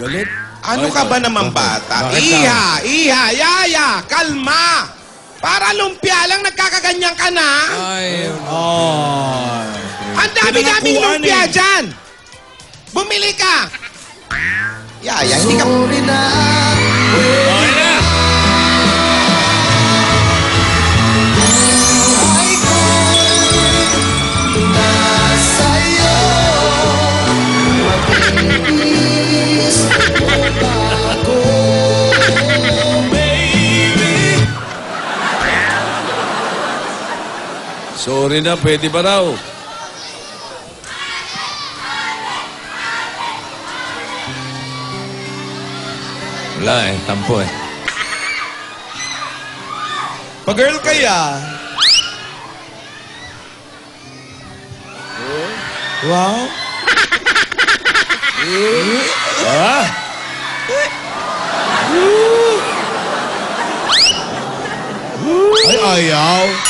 Galit? Ano Ay, ka ba naman bata? Bakit Iha, iha, yaya, kalma. Para lumpia lang nagkakaganyan ka na. Ay, Ang dami-daming Pinangakuan lumpia eh. dyan. Bumili ka. Yaya, hindi ka... okay na! Sorry na, pwede ba raw? Wala eh, tampo eh. Pa-girl kaya. Wow. Ah! Ay, ayaw.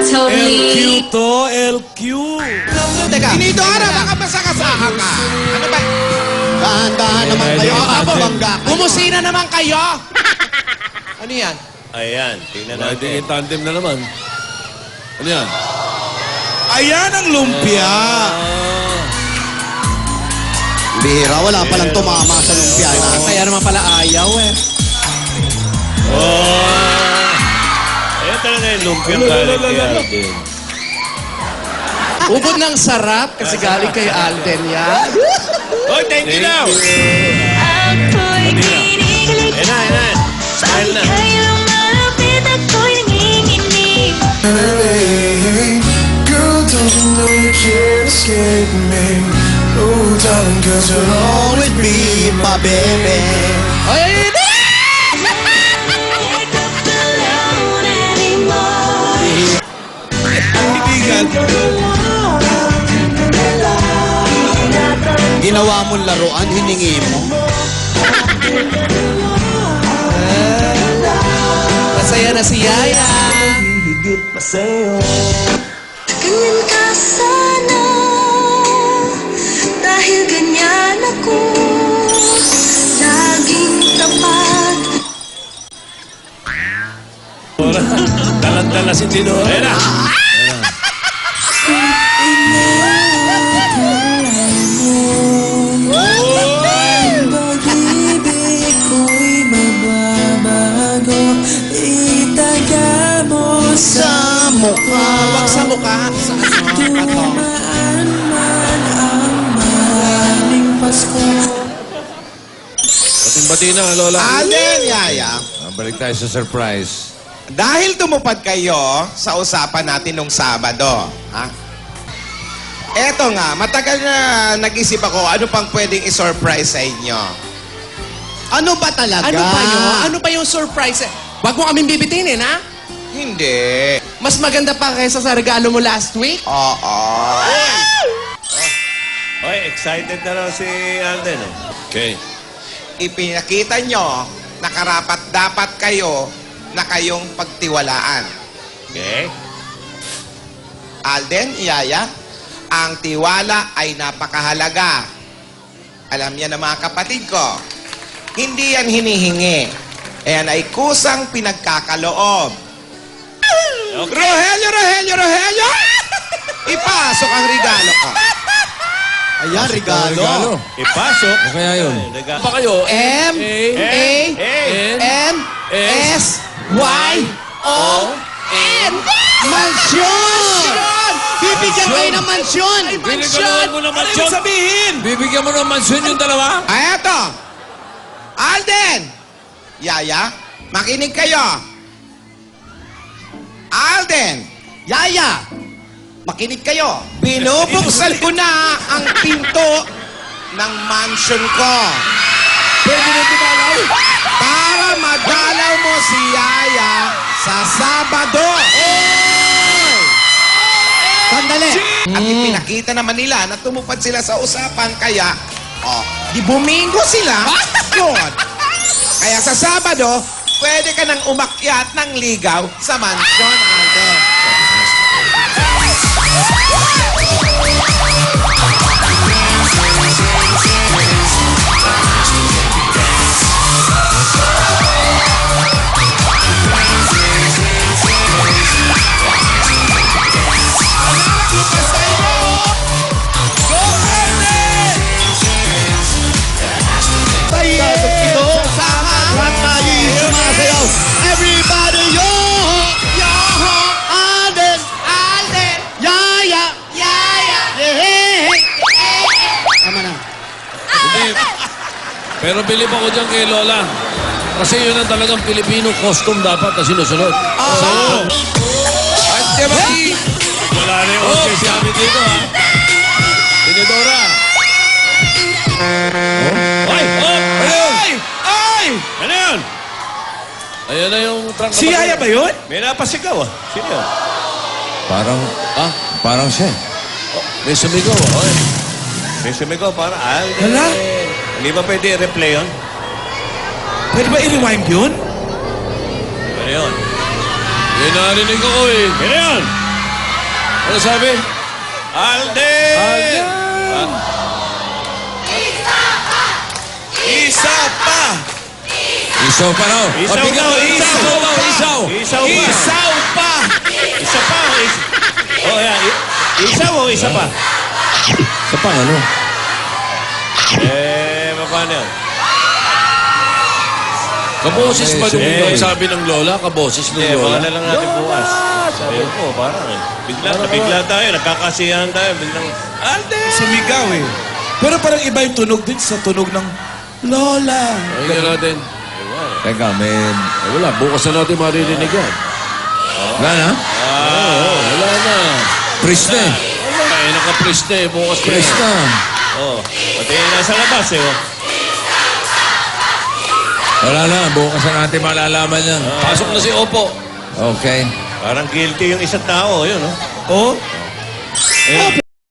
totally. LQ to, LQ. Teka. Inidora, baka masakasahan ka. Ano ba? Dahan-dahan naman Ay, kayo. ay, ay, Kababangga kayo. Bumusina naman kayo. Ano yan? Ayan, tingnan Pwede natin. yung tandem na naman. Ano yan? Ayan ang lumpia. Bihira, wala palang tumama sa lumpia na. Kaya naman pala ayaw eh. Ayan talaga yung lumpiang Lolo, galing kay. Alden. Ubod ng sarap kasi galing kay Alden yan. Oh, thank you now! Ayan na, ayan na. Smile na. escape me? Oh, darling, cause you'll Always be my baby. Ginawa mong laruan, hiningi mo. masaya na si Yaya. Ganyan ka sana Dahil ganyan ako Laging tapat Dalan-dala si Tino. Ayan mukha. Huwag sa mukha. Sa ano, pato. maan man ang maraming Pasko Bating-bati na, Lola. Alden, yaya. Balik tayo sa surprise. Dahil tumupad kayo sa usapan natin nung Sabado, ha? Eto nga, matagal na nag-isip ako ano pang pwedeng i-surprise sa inyo. Ano ba talaga? Ano pa yun? Ano pa yung surprise? Wag mo kaming bibitinin, ha? Hindi. Mas maganda pa kaysa sa regalo mo last week? Oo. Oy, excited na raw si Alden. Eh. Okay. Ipinakita nyo na karapat dapat kayo na kayong pagtiwalaan. Okay? Alden, Iyaya, ang tiwala ay napakahalaga. Alam niya ng mga kapatid ko, hindi yan hinihingi. Ayan ay kusang pinagkakaloob. Rogelio, Rogelio, Rogelio! Ipasok ang regalo ko. Ayan, regalo. Regalo. Ipasok. Ano kaya yun? Pa kayo? M, A, N, S, Y, O, N. Mansyon! Bibigyan kayo ng mansyon! Binigyan mo ng mansyon. sabihin? Bibigyan mo ng mansyon yung dalawa? Ay, eto. Alden! Yaya, makinig kayo. Alden! Yaya! Makinig kayo. Binubuksan ko na ang pinto ng mansion ko. Pwede na tumalaw. Para ipinakita naman nila na tumupad sila sa usapan, kaya, oh, di bumingo sila. Yun. Kaya sa Sabado, pwede ka nang umakyat ng ligaw sa Mansion Alden. Pero bilib ako dyan kay Lola. Kasi yun ang talagang Filipino costume dapat na sinusunod. Ah! Ante Maki! Wala na yung Oh, orchestra. si Ami dito ha. Tinidora. Oh. Ay! Oh! Ay! Ay! Ano yun? Ayan na yung trunk. Si Yaya ba yun? May napasigaw ah. Sino yun? Parang, ah, parang siya. Oh, may sumigaw ah. Ay. May sumigaw para Alden. Wala. Hindi ba pwede i-replay yun? Pwede ba i-rewind yun? Ano yun? Yun narinig ko eh. Ano yun? Ano sabi? Alden! Alden! Isa pa! Isaw pa raw. Isaw bigyan daw, mo, isaw. Isaw daw, isaw. Isaw pa. Isaw pa. Isa pa isa? Oh, yan. I- isa o isa pa? Isa pa, ano? Eh, yun? Kaboses pa Eh, yung eh. sabi ng Lola? Kaboses ng Eh, Lola? baka na lang natin bukas. Sabi ko, parang eh. Bigla, bigla tayo, nagkakasiyahan tayo. Biglang, Alden! Sumigaw eh. Pero parang iba yung tunog din sa tunog ng Lola. Pakinggan natin. Teka, men. Eh, wala, bukas na natin maririnig yan. Wala na? Oo, wala na. Pris na eh. Wala, eh, naka-pris na eh. Bukas pris na. Oh, pati nasa labas eh. Oh. Wala na, bukas na natin malalaman yan. Pasok na si Opo. Okay. Parang guilty yung isang tao, yun, oh. Oh? Ayun.